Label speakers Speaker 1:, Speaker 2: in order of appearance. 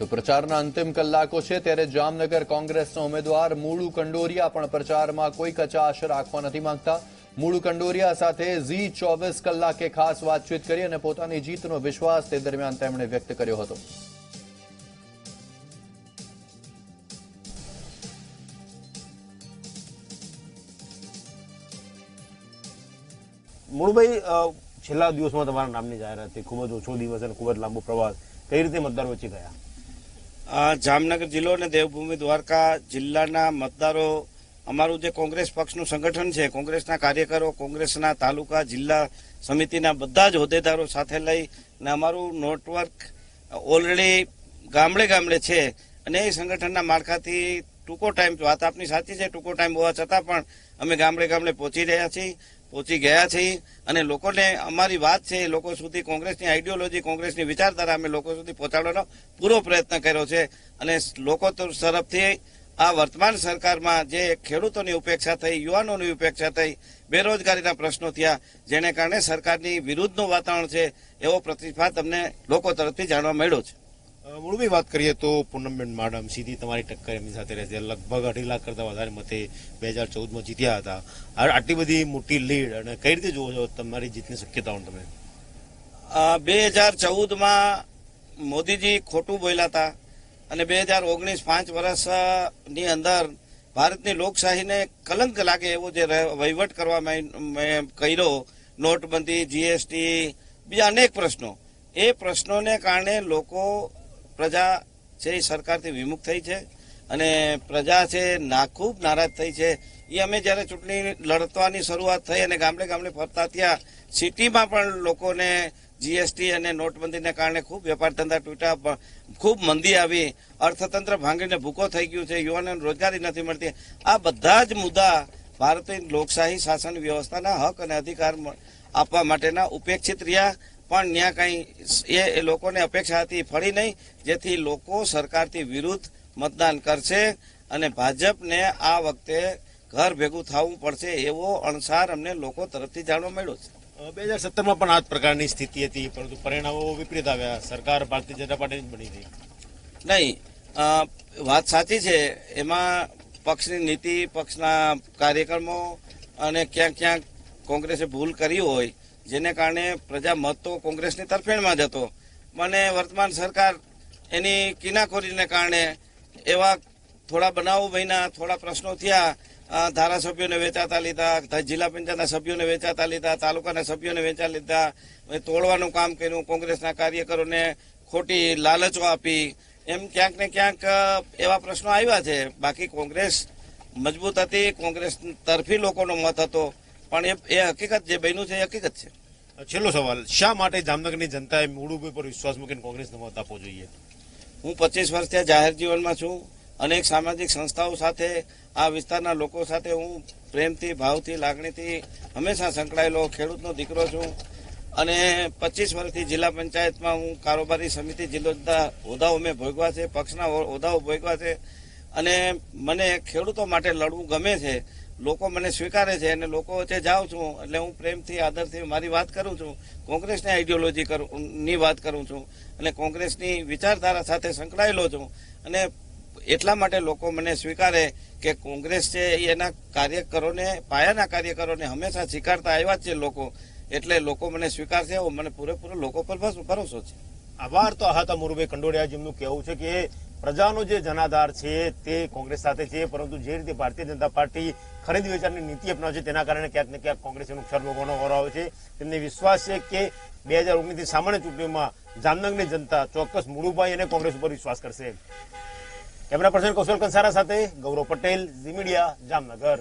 Speaker 1: તો પ્રચારના અંતિમ કલાકો છે ત્યારે જામનગર કોંગ્રેસના ઉમેદવાર મૂળુ કંડોરિયા પણ પ્રચારમાં કોઈ કચાશ રાખવા નથી માંગતા. મૂળુ કંડોરિયા સાથે ઝી ચોવીસ કલાકે ખાસ વાતચીત કરી અને પોતાની જીતનો વિશ્વાસ તે દરમિયાન તેમણે વ્યક્ત કર્યો હતો.
Speaker 2: મૂળભાઈ છેલ્લા દિવસમાં તમારા નામની જાહેરાત થઈ. ખૂબ જ ઓછો દિવસ અને ખૂબ જ લાંબો પ્રવાસ. કઈ રીતે મતદાર વચ્ચે ગયા?
Speaker 3: જામનગર જિલ્લો અને દેવભૂમિ દ્વારકા જિલ્લાના મતદારો, અમારું જે કોંગ્રેસ પક્ષનું સંગઠન છે, કોંગ્રેસના કાર્યકરો, કોંગ્રેસના તાલુકા, જિલ્લા સમિતિના બધા જ હોદ્દેદારો સાથે લઈ અને અમારું નેટવર્ક ઓલરેડી ગામડે ગામડે છે અને એ સંગઠનના માળખાથી ટૂંકો ટાઈમ વાત આપની સાચી છે, ટૂંકો ટાઈમ હોવા છતાં પણ અમે ગામડે ગામડે પહોંચી રહ્યા છીએ. પહોંચી ગયા છીએ અને લોકોને અમારી વાત છે, લોકો સુધી કોંગ્રેસની આઈડિયોલોજી કોંગ્રેસની વિચારધારા અમે લોકો સુધી પહોંચાડવાનો પૂરો પ્રયત્ન કર્યો છે. અને લોકો તરફથી આ વર્તમાન સરકારમાં જે ખેડૂતોની ઉપેક્ષા થઈ, યુવાનોની ઉપેક્ષા થઈ, બેરોજગારીના પ્રશ્નો થયા, જેને કારણે સરકારની વિરુદ્ધનું વાતાવરણ છે એવો પ્રતિભાત તમને લોકો તરફથી જાણવા મળ્યો છે.
Speaker 2: અ, મૂળભાઈ વાત કરીએ તો પૂનમબેન માડમ સીધી તમારી ટક્કર એમની સાથે રહેશે. લગભગ અઢી લાખ કરતા વધારે મતે બે હજાર ચૌદમાં જીત્યા હતા. આટલી બધી મોટી લીડ અને કઈ રીતે જુઓ છો તમારી જીતની શક્યતાઓ તમે?
Speaker 3: બે હજાર ચૌદમાં મોદીજી ખોટું બોલ્યા હતા અને બે હજાર ઓગણીસ પાંચ વર્ષની અંદર ભારતની લોકશાહીને કલંક લાગે એવો જે વહીવટ કરવામાં કર્યો નોટબંધી જીએસટી બીજા અનેક પ્રશ્નો. એ પ્રશ્નોને કારણે લોકો પ્રજા છે એ સરકારથી વિમુખ થઈ છે અને પ્રજા છે ના ખૂબ નારાજ થઈ છે. એ અમે જ્યારે ચૂંટણી લડવાની શરૂઆત થઈ અને ગામડે ગામડે ફરતા ત્યાં સિટીમાં પણ લોકોને જીએસટી અને નોટબંધીને કારણે ખૂબ વેપાર ધંધા તૂટ્યા ખૂબ મંદી આવી. અર્થતંત્ર ભાંગીને ભૂકો થઈ ગયું છે, યુવાનોને રોજગારી નથી મળતી. આ બધા જ મુદ્દા ભારતીય લોકશાહી શાસન વ્યવસ્થાના હક અને અધિકાર આપવા માટેના ઉપેક્ષિત રહ્યા. પણ ત્યાં કંઈ એ લોકોને અપેક્ષા હતી ફળી નહીં. જેથી લોકો સરકારથી વિરુદ્ધ મતદાન કરશે અને ભાજપને આ વખતે ઘર ભેગું થવું પડશે એવો અણસાર અમને લોકો તરફથી જાણવા મળ્યો છે.
Speaker 2: બે હજાર સત્તરમાં પણ આ જ પ્રકારની સ્થિતિ હતી પરંતુ પરિણામો વિપરીત આવ્યા. સરકાર ભારતીય જનતા પાર્ટી જ બની ગઈ.
Speaker 3: નહીં વાત સાચી છે. એમાં પક્ષની નીતિ પક્ષના કાર્યક્રમો અને ક્યાંક ક્યાંક કોંગ્રેસે ભૂલ કરી હોય જેને કારણે પ્રજા મત તો કોંગ્રેસની તરફેણમાં જ હતો. મને વર્તમાન સરકાર એની કિનાખોરીને કારણે એવા થોડા બનાવો બન્યા, થોડા પ્રશ્નો થયા. ધારાસભ્યોને વેચાતા લીધા જિલ્લા પંચાયતના સભ્યોને વેચાતા લીધા, તાલુકાના સભ્યોને વેચા લીધા. તોડવાનું કામ કર્યું, કોંગ્રેસના કાર્યકરોને ખોટી લાલચો આપી. એમ ક્યાંક ને ક્યાંક એવા પ્રશ્નો આવ્યા છે. બાકી કોંગ્રેસ મજબૂત હતી, કોંગ્રેસ તરફી લોકોનો મત હતો. પણ એ એ હકીકત જે બન્યું છે એ હકીકત છે.
Speaker 2: છેલ્લો સવાલ શા માટે જામનગરની જનતાએ મૂળુભાઈ પર વિશ્વાસ મૂકીને કોંગ્રેસને મત આપવો જોઈએ?
Speaker 3: હું પચીસ વર્ષથી ત્યાં જાહેર જીવનમાં છું. અનેક સામાજિક સંસ્થાઓ સાથે આ વિસ્તારના લોકો સાથે હું પ્રેમથી ભાવથી લાગણીથી હંમેશા સંકળાયેલો ખેડૂતનો દીકરો છું. અને પચીસ વર્ષથી જિલ્લા પંચાયતમાં હું કારોબારી સમિતિ જિલ્લો હોદ્દાઓ મેં ભોગવા છે પક્ષના હોદ્દાઓ ભોગવા છે. અને મને ખેડૂતો માટે લડવું ગમે છે લોકો મને સ્વીકારે છે અને લોકો વચ્ચે જાઉં છું એટલે હું પ્રેમથી, આદરથી મારી વાત કરું છું. કોંગ્રેસની આઈડિયોલોજી ની વાત કરું છું અને કોંગ્રેસની વિચારધારા સાથે સંકળાયેલો છું. અને એટલા માટે લોકો મને સ્વીકારે કે કોંગ્રેસ છે એના કાર્યકરોને, પાયાના કાર્યકરોને હંમેશા સ્વીકારતા આવ્યા છે લોકો. એટલે લોકો મને સ્વીકારશે, એવો મને પૂરેપૂરો લોકો પર ભરોસો છે.
Speaker 2: આભાર તો આ હતા મુરુભાઈ કંડોડિયા જેમનું કહેવું છે કે પ્રજાનો જે જનાધાર છે તે કોંગ્રેસ સાથે છે, પરંતુ જે રીતે ભારતીય જનતા પાર્ટી ખરીદ વેચાણની નીતિ અપનાવે છે, તેના કારણે ક્યાંક ને ક્યાંક કોંગ્રેસને નુકસાન ભોગવવાનો વારો આવે છે. તેમને વિશ્વાસ છે કે બે હજાર ઓગણીસની સામાન્ય ચૂંટણીમાં જામનગરની જનતા ચોક્કસ મુળુભાઈ અને કોંગ્રેસ ઉપર વિશ્વાસ કરશે. કેમેરા પર્સન કૌશલ કંસારા સાથે ગૌરવ પટેલ, ઝી મીડિયા, જામનગર.